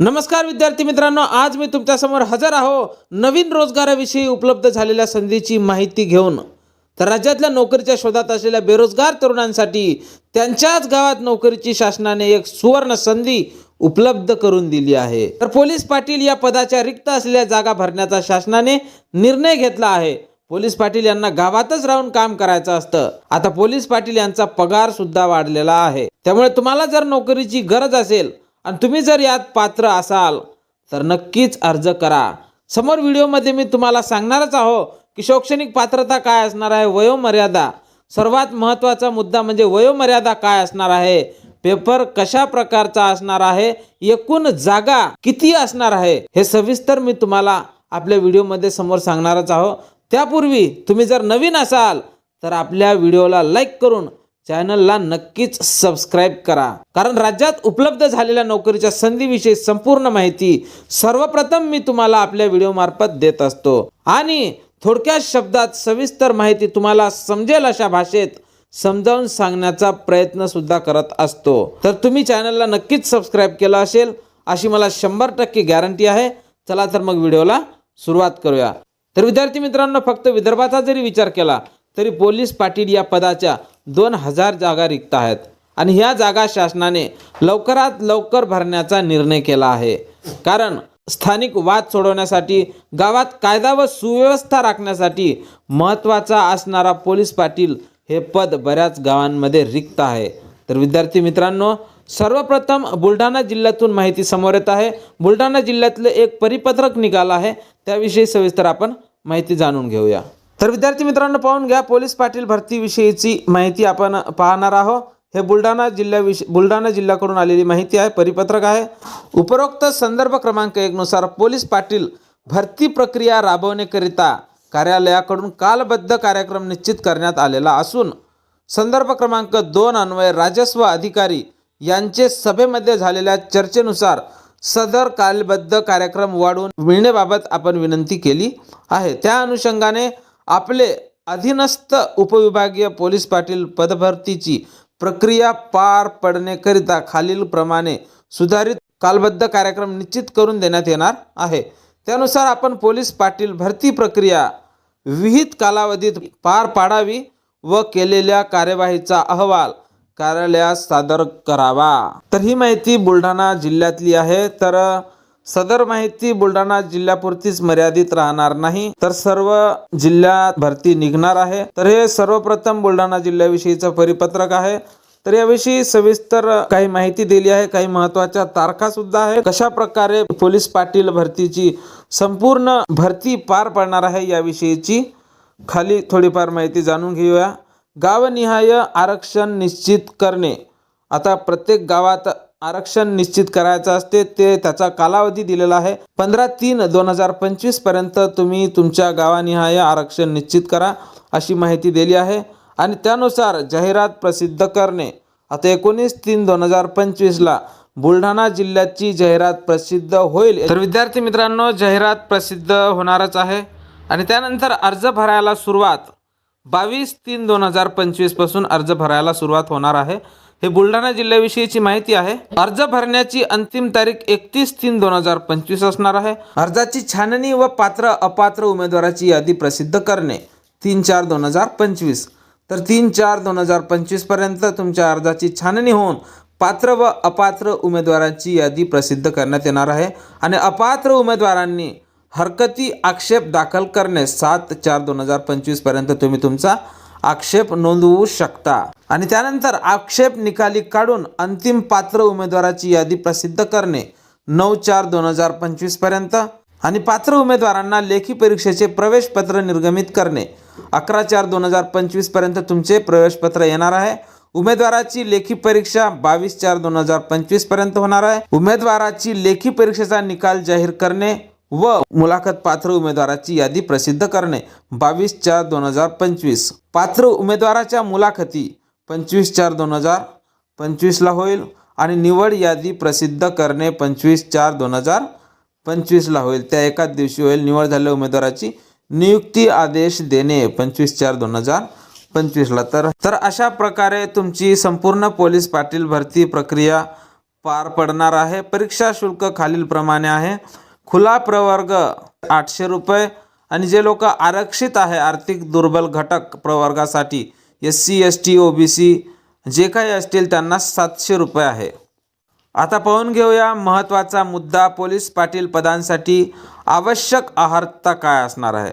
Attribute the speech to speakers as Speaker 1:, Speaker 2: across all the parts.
Speaker 1: नमस्कार विद्यार्थी मित्रांनो आज मी तुमच्यासमोर हजर आहो. नवीन रोजगाराविषयी उपलब्ध झालेल्या संधीची माहिती घेऊन. तर राज्यातल्या नोकरीच्या शोधात असलेल्या बेरोजगार तरुणांसाठी त्यांच्याच गावात नोकरीची शासनाने एक सुवर्ण संधी उपलब्ध करून दिली आहे. तर पोलीस पाटील या पदाच्या रिक्त असलेल्या जागा भरण्याचा शासनाने निर्णय घेतला आहे. पोलीस पाटील यांना गावातच राहून काम करायचं असतं. आता पोलीस पाटील यांचा पगार सुद्धा वाढलेला आहे. त्यामुळे तुम्हाला जर नोकरीची गरज असेल आणि तुम्ही जर यात पात्र असाल तर नक्कीच अर्ज करा. समोर व्हिडिओमध्ये मी तुम्हाला सांगणारच आहो की शैक्षणिक पात्रता काय असणार आहे वयोमर्यादा. सर्वात महत्त्वाचा मुद्दा म्हणजे वयोमर्यादा काय असणार आहे? पेपर कशा प्रकारचा असणार आहे? एकूण जागा किती असणार आहे? हे सविस्तर मी तुम्हाला आपल्या व्हिडिओमध्ये समोर सांगणारच आहो. त्यापूर्वी तुम्ही जर नवीन असाल तर आपल्या व्हिडिओला लाईक करून चॅनलला नक्कीच सबस्क्राईब करा. कारण राज्यात उपलब्ध झालेल्या नोकरीच्या संधीविषयी संपूर्ण माहिती सर्वप्रथम मी तुम्हाला आपल्या व्हिडिओमार्फत देत असतो. आणि थोडक्या शब्दात सविस्तर माहिती तुम्हाला समजेल अशा भाषेत समजावून सांगण्याचा प्रयत्न सुद्धा करत असतो. तर तुम्ही चॅनलला नक्कीच सबस्क्राईब केलं असेल अशी मला शंभर टक्के गॅरंटी आहे. चला तर मग व्हिडिओला सुरुवात करूया. तर विद्यार्थी मित्रांनो फक्त विदर्भाचा जरी विचार केला तरी पोलीस पाटील या पदाच्या दोन हजार जागा रिक्त आहेत. आणि ह्या जागा शासनाने लवकरात लवकर भरण्याचा निर्णय केला आहे. कारण स्थानिक वाद सोडवण्यासाठी गावात कायदा व सुव्यवस्था राखण्यासाठी महत्त्वाचा असणारा पोलीस पाटील हे पद बऱ्याच गावांमध्ये रिक्त आहे. तर विद्यार्थी मित्रांनो सर्वप्रथम बुलढाणा जिल्ह्यातून माहिती समोर येत आहे. बुलढाणा जिल्ह्यातलं एक परिपत्रक निघालं आहे. त्याविषयी सविस्तर आपण माहिती जाणून घेऊया. तर विद्यार्थी मित्रांनो पाहून घ्या पोलीस पाटील भरतीविषयीची माहिती आपण पाहणार आहोत. हे बुलढाणा जिल्ह्याविषयी बुलढाणा जिल्ह्याकडून आलेली माहिती आहे परिपत्रक आहे. उपरोक्त संदर्भ क्रमांक एकनुसार पोलीस पाटील भरती प्रक्रिया राबवण्याकरिता कार्यालयाकडून कालबद्ध कार्यक्रम निश्चित करण्यात आलेला असून संदर्भ क्रमांक दोन अन्वय राजस्व अधिकारी यांचे सभेमध्ये झालेल्या चर्चेनुसार सदर कालबद्ध कार्यक्रम वाढवून मिळण्याबाबत आपण विनंती केली आहे. त्या अनुषंगाने आपले अधीनस्थ उपविभागीय पोलीस पाटील पदभरतीची प्रक्रिया पार पडण्याकरिता खालीलप्रमाणे सुधारित कालबद्ध कार्यक्रम निश्चित करून देण्यात येणार आहे. त्यानुसार आपण पोलीस पाटील भरती प्रक्रिया विहित कालावधीत पार पाडावी व केलेल्या कार्यवाहीचा अहवाल कार्यालयास सादर करावा. तर ही माहिती बुलढाणा जिल्ह्यातली आहे. तर सदर माहिती बुलढाणा जिल्ह्यापुरतीच मर्यादित राहणार नाही. तर सर्व जिल्ह्यात भरती निघणार आहे. तर हे सर्वप्रथम बुलढाणा जिल्ह्याविषयीचं परिपत्रक आहे. तर याविषयी सविस्तर काही माहिती दिली आहे. काही महत्त्वाच्या तारखा सुद्धा आहे. कशा प्रकारे पोलीस पाटील भरतीची संपूर्ण भरती पार पडणार आहे याविषयीची खाली थोडीफार माहिती जाणून घेऊया. गावनिहाय आरक्षण निश्चित करणे. आता प्रत्येक गावात आरक्षण निश्चित करायचं असते ते त्याचा कालावधी दिलेला आहे. पंधरा तीन दोन हजार पंचवीसपर्यंत तुम्ही तुमच्या गावानिहाय आरक्षण निश्चित करा अशी माहिती दिली आहे. आणि त्यानुसार जाहिरात प्रसिद्ध करणे. आता एकोणीस तीन दोन हजार पंचवीसला बुलढाणा जिल्ह्याची जाहिरात प्रसिद्ध होईल. तर विद्यार्थी मित्रांनो जाहिरात प्रसिद्ध होणारच आहे. आणि त्यानंतर अर्ज भरायला सुरुवात. बावीस तीन दोन हजार पंचवीसपासून अर्ज भरायला सुरुवात होणार आहे. हे बुलढाणा जिल्ह्याविषयीची माहिती आहे. अर्ज भरण्याची अंतिम तारीख एकतीस तीन दोन हजार पंचवीस असणार आहे. अर्जाची छाननी व पात्र अपात्र उमेदवाराची यादी प्रसिद्ध करणे तीन चार दोन हजार पंचवीस. तर तीन चार दोन हजार पंचवीसपर्यंत तुमच्या अर्जाची छाननी होऊन पात्र व अपात्र उमेदवारांची यादी प्रसिद्ध करण्यात येणार आहे. आणि अपात्र उमेदवारांनी हरकती आक्षेप दाखल करणे सात चार दोन हजार पंचवीसपर्यंत तुम्ही तुमचा आक्षेप नोंदवू शकता. आणि त्यानंतर आक्षेप निकाली काढून अंतिम पात्र उमेदवाराची यादी प्रसिद्ध करणे नऊ चार दोन हजार पंचवीसपर्यंत. आणि पात्र उमेदवारांना लेखी परीक्षेचे प्रवेशपत्र निर्गमित करणे अकरा चार दोन हजार पंचवीसपर्यंत तुमचे प्रवेशपत्र येणार आहे. उमेदवाराची लेखी परीक्षा बावीस चार दोन हजार पंचवीसपर्यंत होणार आहे. उमेदवाराची लेखी परीक्षेचा निकाल जाहीर करणे व मुलाखत पात्र उमेदवाराची यादी प्रसिद्ध करणे. बावीस चार दोन हजार पंचवीस. पात्र उमेदवाराच्या मुलाखती पंचवीस चार दोन हजार पंचवीसला होईल आणि निवड यादी प्रसिद्ध करणे पंचवीस चार दोन हजार पंचवीसला होईल. त्या एकाच दिवशी होईल निवड झालेल्या उमेदवाराची नियुक्ती आदेश देणे पंचवीस चार दोन हजार पंचवीसला तर तर अशा प्रकारे तुमची संपूर्ण पोलीस पाटील भरती प्रक्रिया पार पडणार आहे. परीक्षा शुल्क खालीलप्रमाणे आहे. खुला प्रवर्ग आठशे रुपये आणि जे लोक आरक्षित आहे आर्थिक दुर्बल घटक प्रवर्गासाठी S C S T O B C जे काही असतील त्यांना सातशे रुपये आहे. आता पाहून घेऊया महत्त्वाचा मुद्दा पोलीस पाटील पदांसाठी आवश्यक आहारता काय असणार आहे?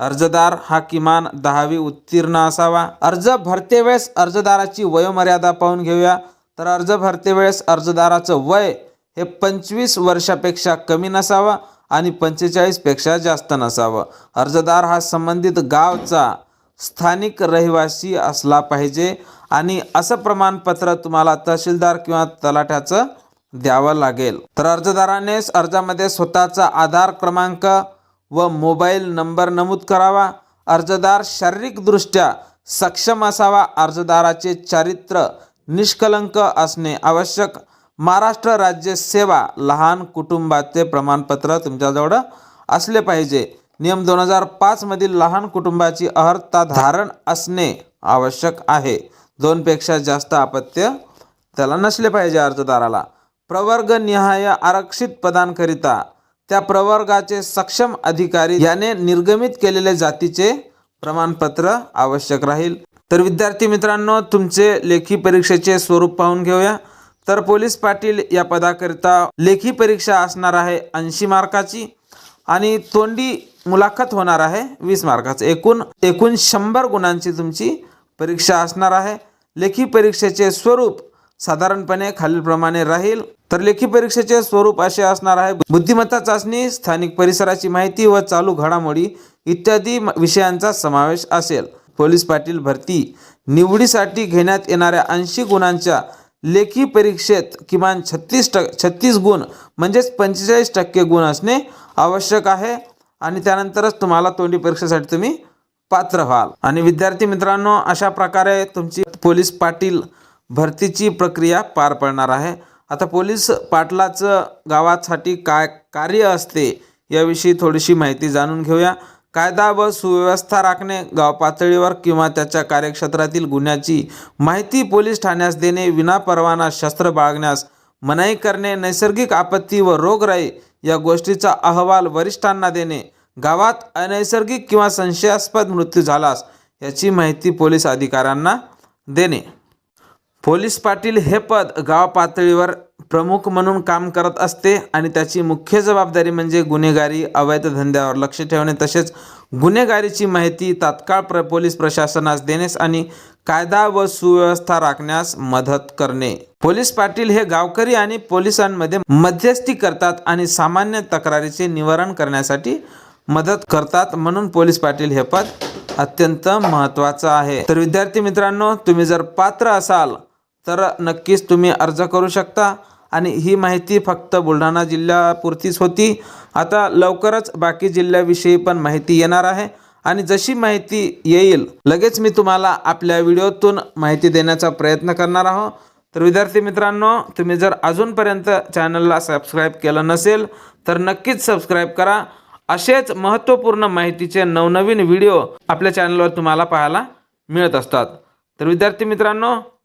Speaker 1: अर्जदार हा किमान दहावी उत्तीर्ण असावा. अर्ज भरते वेळेस अर्जदाराची वयोमर्यादा पाहून घेऊया. तर अर्ज भरते वेळेस अर्जदाराचं वय हे पंचवीस वर्षापेक्षा कमी नसावं आणि पंचेचाळीसपेक्षा जास्त नसावं. अर्जदार हा संबंधित गावचा स्थानिक रहिवासी असला पाहिजे आणि असं प्रमाणपत्र तुम्हाला तहसीलदार किंवा तलाठ्याचं द्यावं लागेल. तर अर्जदाराने अर्जामध्ये स्वतःचा आधार क्रमांक व मोबाईल नंबर नमूद करावा. अर्जदार शारीरिकदृष्ट्या सक्षम असावा. अर्जदाराचे चारित्र्य निष्कलंक असणे आवश्यक. महाराष्ट्र राज्य सेवा लहान कुटुंबाचे प्रमाणपत्र तुमच्याजवळ असले पाहिजे. नियम दोन हजार पाचमधील लहान कुटुंबाची अर्हता धारण असणे आवश्यक आहे. दोनपेक्षा जास्त अपत्य त्याला नसले पाहिजे अर्जदाराला. प्रवर्गनिहाय आरक्षित पदांकरिता त्या प्रवर्गाचे सक्षम अधिकारी याने निर्गमित केलेले जातीचे प्रमाणपत्र आवश्यक राहील. तर विद्यार्थी मित्रांनो तुमचे लेखी परीक्षेचे स्वरूप पाहून घेऊया. तर पोलीस पाटील या पदाकरिता लेखी परीक्षा असणार आहे ऐंशी मार्काची आणि तोंडी मुलाखत होणार आहे वीस मार्काचं. एकूण एकूण शंभर गुणांची तुमची परीक्षा असणार आहे. लेखी परीक्षेचे स्वरूप साधारणपणे खालीलप्रमाणे राहील. तर लेखी परीक्षेचे स्वरूप असे असणार आहे. बुद्धिमत्ता चाचणी स्थानिक परिसराची माहिती व चालू घडामोडी इत्यादी म- विषयांचा समावेश असेल. पोलीस पाटील भरती निवडीसाठी घेण्यात येणाऱ्या ऐंशी गुणांच्या लेखी परीक्षेत किमान छत्तीस टक् छत्तीस गुण म्हणजेच पंचेचाळीस टक्के गुण असणे आवश्यक आहे. आणि त्यानंतरच तुम्हाला तोंडी परीक्षेसाठी तुम्ही पात्र व्हाल. आणि विद्यार्थी मित्रांनो अशा प्रकारे तुमची पोलीस पाटील भरतीची प्रक्रिया पार पडणार आहे. आता पोलीस पाटलाचं गावासाठी काय कार्य असते याविषयी थोडीशी माहिती जाणून घेऊया. कायदा व सुव्यवस्था राखणे गाव पातळीवर किंवा त्याच्या कार्यक्षेत्रातील गुन्ह्याची माहिती पोलीस ठाण्यास देणे विनापरवाना शस्त्र बाळगण्यास मनाई करणे नैसर्गिक आपत्ती व रोगराई या गोष्टीचा अहवाल वरिष्ठांना देणे गावात अनैसर्गिक किंवा संशयास्पद मृत्यू झालास याची माहिती पोलीस अधिकाऱ्यांना देणे. पोलीस पाटील हे पद गाव पातळीवर प्रमुख म्हणून काम करत असते आणि त्याची मुख्य जबाबदारी म्हणजे गुन्हेगारी अवैध धंद्यावर लक्ष ठेवणे. तसेच गुन्हेगारीची माहिती तात्काळ प्र पोलीस प्रशासनास देण्यास आणि कायदा व सुव्यवस्था राखण्यास मदत करणे. पोलीस पाटील हे गावकरी आणि पोलिसांमध्ये मध्यस्थी करतात आणि सामान्य तक्रारीचे निवारण करण्यासाठी मदत करतात म्हणून पोलीस पाटील हे पद अत्यंत महत्त्वाचं आहे. तर विद्यार्थी मित्रांनो तुम्ही जर पात्र असाल तर नक्कीच तुम्ही अर्ज करू शकता. आणि ही माहिती फक्त बुलढाणा जिल्ह्यापुरतीच होती. आता लवकरच बाकी जिल्ह्याविषयी पण माहिती येणार आहे. आणि जशी माहिती येईल लगेच मी तुम्हाला आपल्या व्हिडिओतून माहिती देण्याचा प्रयत्न करणार आहोत. तर विद्यार्थी मित्रांनो तुम्ही जर अजूनपर्यंत चॅनलला सबस्क्राईब केलं नसेल तर नक्कीच सबस्क्राईब करा. असेच महत्त्वपूर्ण माहितीचे नवनवीन व्हिडिओ आपल्या चॅनलवर तुम्हाला पाहायला मिळत असतात. तर विद्यार्थी मित्रांनो